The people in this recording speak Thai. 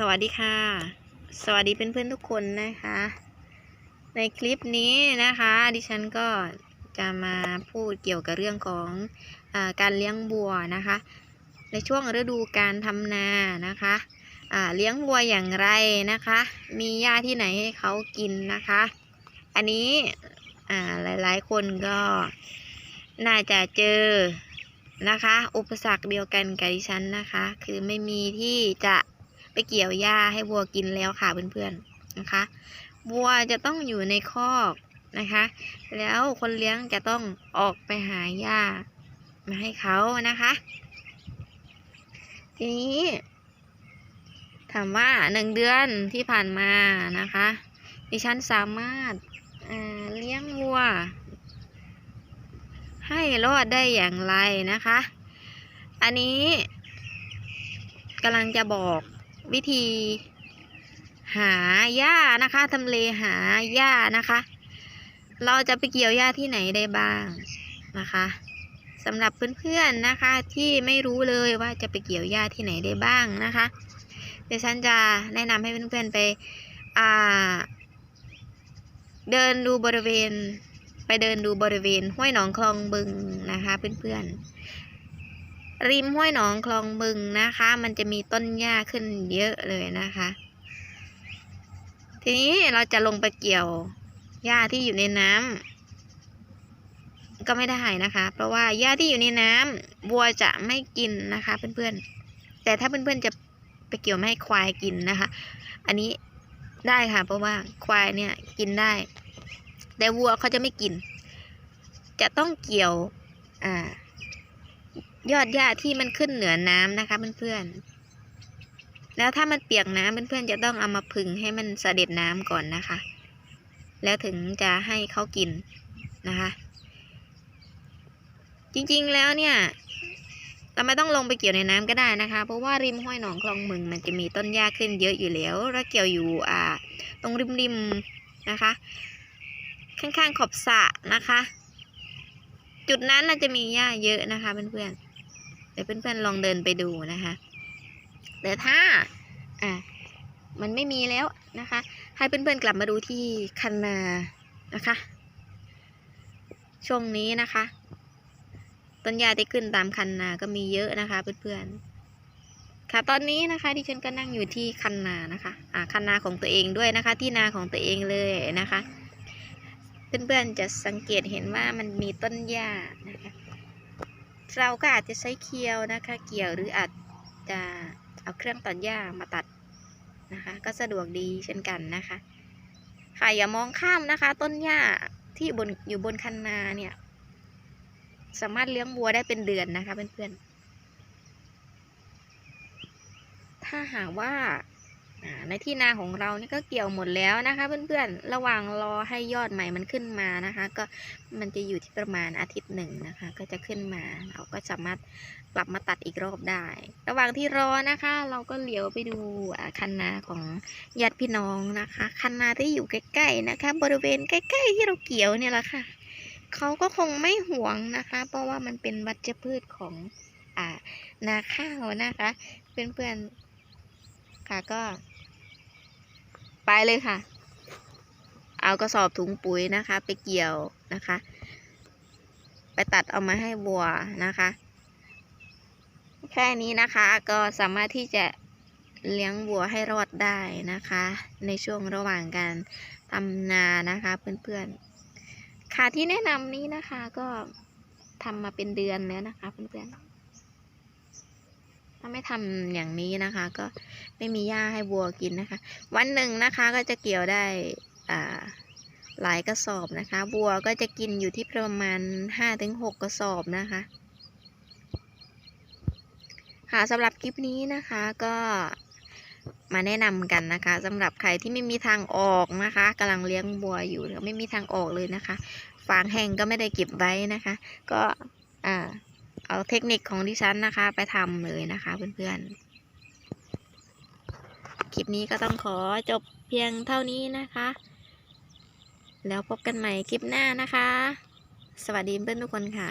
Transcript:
สวัสดีค่ะ สวัสดีเพื่อนๆทุกคนนะคะ ในคลิปนี้นะคะ ดิฉันก็จะมาพูดเกี่ยวกับเรื่องของอการเลี้ยงบัวนะคะ ในช่วงฤดูการทำนานะคะเลี้ยงวัวอย่างไรนะคะ มีหญ้าที่ไหนให้เขากินนะคะ อันนี้อ่าหลายๆ คนก็น่าจะเจอนะคะ อุปสรรคเดียวกันกับดิฉันนะคะ คือไม่มีที่จะ ไปเกี่ยวหญ้าให้วัวกินแล้วค่ะเพื่อนๆนะคะ วัวจะต้องอยู่ในคอกนะคะ แล้วคนเลี้ยงจะต้องออกไปหาหญ้ามาให้เขานะคะ ทีนี้ถามว่าหนึ่งเดือนที่ผ่านมานะคะ ดิฉันสามารถเลี้ยงวัว ให้รอดได้อย่างไรนะคะ อันนี้กำลังจะบอก วิธี หาหญ้านะคะทำเลหาหญ้านะคะ เราจะไปเกี่ยวหญ้าที่ไหนได้บ้างนะคะสำหรับเพื่อนๆนะคะที่ไม่รู้เลยว่าจะไปเกี่ยวหญ้าที่ไหนได้บ้างนะคะ เดี๋ยวฉันจะแนะนำให้เพื่อนๆไปเดินดูบริเวณ ไปเดินดูบริเวณห้วยหนองคลองบึงนะคะ เพื่อนๆ ริมห้วยหนองคลองบึงนะคะ มันจะมีต้นหญ้าขึ้นเยอะเลยนะคะ ทีนี้เราจะลงไปเกี่ยวหญ้าที่อยู่ในน้ำก็ไม่ได้นะคะ เพราะว่าหญ้าที่อยู่ในน้ำวัวจะไม่กินนะคะ เพื่อนๆ แต่ถ้าเพื่อนๆจะไปเกี่ยวไม่ให้ควายกินนะคะ อันนี้ได้ค่ะ เพราะว่าควายเนี่ยกินได้ แต่วัวเขาจะไม่กิน จะต้องเกี่ยวอ่า ยอดหญ้าที่มันขึ้นเหนือน้ำนะคะเพื่อนๆ แล้วถ้ามันเปียกน้ำเพื่อนๆจะต้องเอามาผึ่งให้มันเสด็จน้ำก่อนนะคะ แล้วถึงจะให้เขากินนะคะ จริงๆแล้วเนี่ย เราไม่ต้องลงไปเกี่ยวในน้ำก็ได้นะคะ เพราะว่าริมห้วยหนองคลองมึงมันจะมีต้นหญ้าขึ้นเยอะอยู่แล้วแล้วเกี่ยวอยู่อ่า ตรงริมๆนะคะ ข้างๆขอบสระนะคะจุดนั้นน่าจะมีหญ้าเยอะนะคะเพื่อนๆ ดี๋ยวเพื่อนๆลองเดินไปดูนะคะ แต่ถ้าอะมันไม่มีแล้วนะคะ ให้เพื่อนๆกลับมาดูที่คันนานะคะ ช่วงนี้นะคะ ต้นหญ้าที่ขึ้นตามคันนาก็มีเยอะนะคะเพื่อนๆ ค่ะตอนนี้นะคะดิฉันก็นั่งอยู่ที่คันนานะคะ อ่าคันนาของตัวเองด้วยนะคะ ที่นาของตัวเองเลยนะคะ เพื่อนๆจะสังเกตเห็นว่ามันมีต้นหญ้านะคะ เราก็อาจจะใช้เคียวนะคะ เกี่ยวหรืออาจจะเอาเครื่องตัดหญ้ามาตัดนะคะ ก็สะดวกดีเช่นกันนะคะ ค่ะอย่ามองข้ามนะคะ ต้นหญ้าที่บนอยู่บนคันนาเนี่ย สามารถเลี้ยงวัวได้เป็นเดือนนะคะเพื่อนๆถ้าหากว่าอ่า ในที่นาของเรานี่ก็เกี่ยวหมดแล้วนะคะ เพื่อนๆ ระหว่างรอให้ยอดใหม่มันขึ้นมานะคะ ก็มันจะอยู่ที่ประมาณอาทิตย์หนึ่งนะคะ ก็จะขึ้นมาเราก็สามารถกลับมาตัดอีกรอบได้ ระหว่างที่รอนะคะ เราก็เหลียวไปดูคันนาของญาติพี่น้องนะคะ คันนาที่อยู่ใกล้ๆนะคะ บริเวณใกล้ ๆ ที่เราเกี่ยวเนี่ยแหละค่ะเขาก็คงไม่หวงนะคะ เพราะว่ามันเป็นวัชพืชของอ่านาข้าวนะคะ เพื่อนๆค่ะก็ ไปเลยค่ะ เอากระสอบถุงปุ๋ยนะคะ ไปเกี่ยวนะคะ ไปตัดเอามาให้วัวนะคะ แค่นี้นะคะก็สามารถที่จะเลี้ยงวัวให้รอดได้นะคะ ในช่วงระหว่างการทำนานะคะเพื่อนๆ ค่ะที่แนะนำนี้นะคะก็ทำมาเป็นเดือนแล้วนะคะเพื่อนๆ ถ้าไม่ทำอย่างนี้นะคะ ก็ไม่มีหญ้าให้วัวกินนะคะ วันหนึ่งนะคะก็จะเกี่ยวได้อ่าหลายกระสอบนะคะวัวก็จะกินอยู่ที่ประมาณห้าถึงหกกระสอบนะคะ ค่ะสำหรับคลิปนี้นะคะก็มาแนะนำกันนะคะสำหรับใครที่ไม่มีทางออกนะคะกำลังเลี้ยงบัวอยู่หรือไม่มีทางออกเลยนะคะ ฟางแห้งก็ไม่ได้เก็บไว้นะคะ ก็อ่า เอาเทคนิคของดิฉันนะคะ ไปทำเลยนะคะเพื่อนๆ คลิปนี้ก็ต้องขอจบเพียงเท่านี้นะคะ แล้วพบกันใหม่คลิปหน้านะคะ สวัสดีเพื่อนทุกคนค่ะ